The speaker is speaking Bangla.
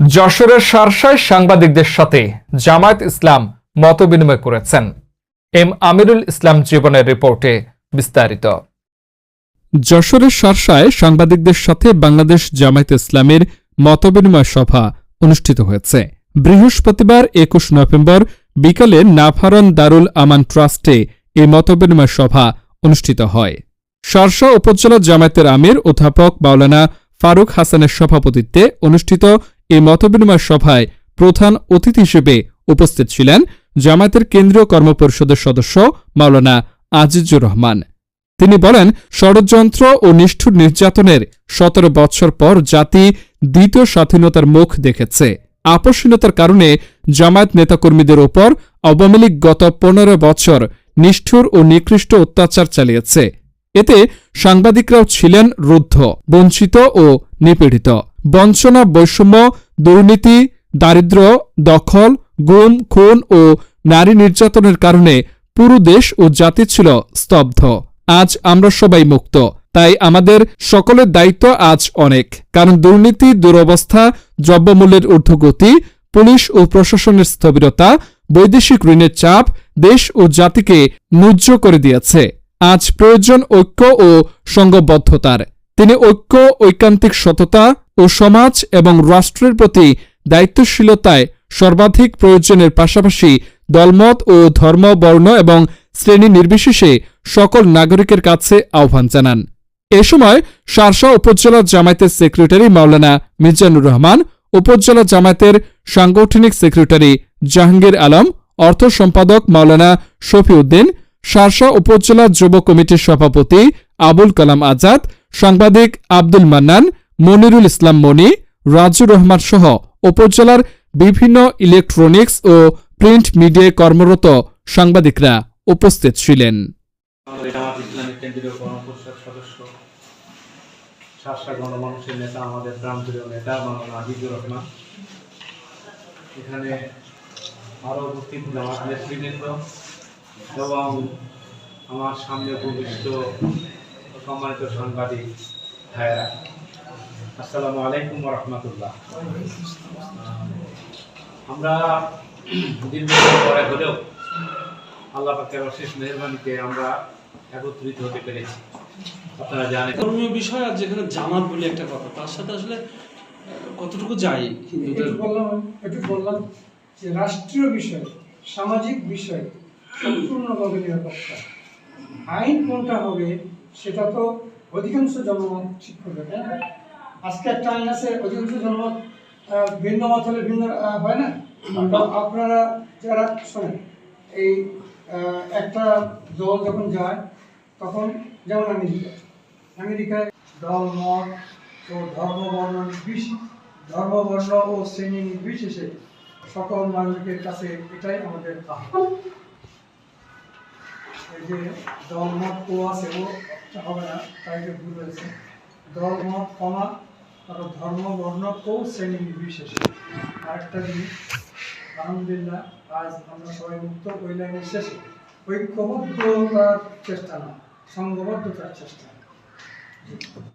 যশোরের সারসায় সাংবাদিকদের সাথে জামায়াত ইসলাম মতবিনিময় করেছেন। এম আমিরুল ইসলাম জীবনের রিপোর্টে বিস্তারিত। যশোরের সারসায় সাংবাদিকদের সাথে বাংলাদেশ জামায়াত ইসলামের মতবিনিময় সভা অনুষ্ঠিত হয়েছে। বৃহস্পতিবার একুশ নভেম্বর বিকালে নাভারন দারুল আমান ট্রাস্টে এই মতবিনিময় সভা অনুষ্ঠিত হয়। সারসা উপজেলা জামায়াতের আমির অধ্যাপক মাওলানা ফারুক হাসানের সভাপতিত্বে অনুষ্ঠিত এই মতবিনিময় সভায় প্রধান অতিথি হিসেবে উপস্থিত ছিলেন জামায়াতের কেন্দ্রীয় কর্মপরিষদের সদস্য মাওলানা আজিজুর রহমান। তিনি বলেন, ষড়যন্ত্র ও নিষ্ঠুর নির্যাতনের সতেরো বছর পর জাতি দ্বিতীয় স্বাধীনতার মুখ দেখেছে। আপসীনতার কারণে জামায়াত নেতাকর্মীদের ওপর আওয়ামী লীগ গত পনেরো বছর নিষ্ঠুর ও নিকৃষ্ট অত্যাচার চালিয়েছে। এতে সাংবাদিকরাও ছিলেন রুদ্ধ, বঞ্চিত ও নিপীড়িত। বঞ্চনা, বৈষম্য, দুর্নীতি দারিদ্র্য দখল, গুম, খুন ও নারী নির্যাতনের কারণে পুরো দেশ ও জাতি ছিল স্তব্ধ। আজ আমরা সবাই মুক্ত, তাই আমাদের সকলের দায়িত্ব আজ অনেক, কারণ দুর্নীতি, দুরবস্থা, দ্রব্যমূল্যের ঊর্ধ্বগতি, পুলিশ ও প্রশাসনের স্থবিরতা, বৈদেশিক ঋণের চাপ দেশ ও জাতিকে নুজ্জ করে দিয়েছে। আজ প্রয়োজন ঐক্য ও সঙ্গবদ্ধতার তিনি ঐক্য, ঐকান্তিক সততা ও সমাজ এবং রাষ্ট্রের প্রতি দায়িত্বশীলতায় সর্বাধিক প্রয়োজনের পাশাপাশি দলমত ও ধর্ম বর্ণ এবং শ্রেণি নির্বিশেষে সকল নাগরিকের কাছে আহ্বান জানান। এ সময় সারসা উপজেলা জামায়াতের সেক্রেটারি মাওলানা মিজানুর রহমান, উপজেলা জামায়াতের সাংগঠনিক সেক্রেটারি জাহাঙ্গীর আলম, অর্থ সম্পাদক মাওলানা শফিউদ্দিন সারসা উপজেলা যুব কমিটির সভাপতি আবুল কালাম আজাদ, সাংবাদিক আব্দুল মান্নান, মনিরুল ইসলাম মনি রাজুর রহমান সহ উপজেলার বিভিন্ন ইলেকট্রনিক্স ও প্রিন্ট মিডিয়ায় কর্মরত সাংবাদিকরা উপস্থিত ছিলেন। আরও উপস্থিত এবং আমার সামনে উপবিষ্ট সম্মানিত সাংবাদিক ভাইয়েরা। আসসালামু আলাইকুম রহমতুল্লাহ। আমরা দীর্ঘদিন পরে হলেও আল্লাহ পাকের অশেষ মেহরবানিতে আমরা একত্রিত হতে পেরেছি। আপনারা জানেন ধর্মীয় বিষয় আর যেখানে জামাত বলে একটা কথা তার সাথে আসলে কতটুকু যায় হিন্দুদের বললাম একটু বললাম যে রাষ্ট্রীয় বিষয় সামাজিক বিষয় সম্পূর্ণভাবে নিরাপত্তা। আইন কোনটা হবে, সেটা তো অধিকাংশ জনমত ঠিক করবে, তাই না? আজকে একটা আইন আছে, অধিকাংশ জনমত ভিন্ন মত হলে ভিন্ন হয় না? আপনারা যারা শোনেন, এই একটা দল যখন যায়, তখন যেমন আমেরিকা, আমেরিকায় দল, মত ও ধর্ম, বর্ণ ধর্ম, বর্ণ ও শ্রেণি নির্বিশেষে সকল মানুষের কাছে এটাই আমাদের আহ্বান। যে দল মত ও আছে, ও হবে না, তাই যে ভুল হয়েছে। দল মত কমা আর ধর্ম বর্ণ কেউ শ্রেণি নির্বিশেষে। আরেকটা জিনিস, আলহামদুলিল্লাহ, আজ আমরা সবাই মুক্ত লাইনের শেষে। ঐক্যবদ্ধতার চেষ্টা না সংঘবদ্ধতার চেষ্টা।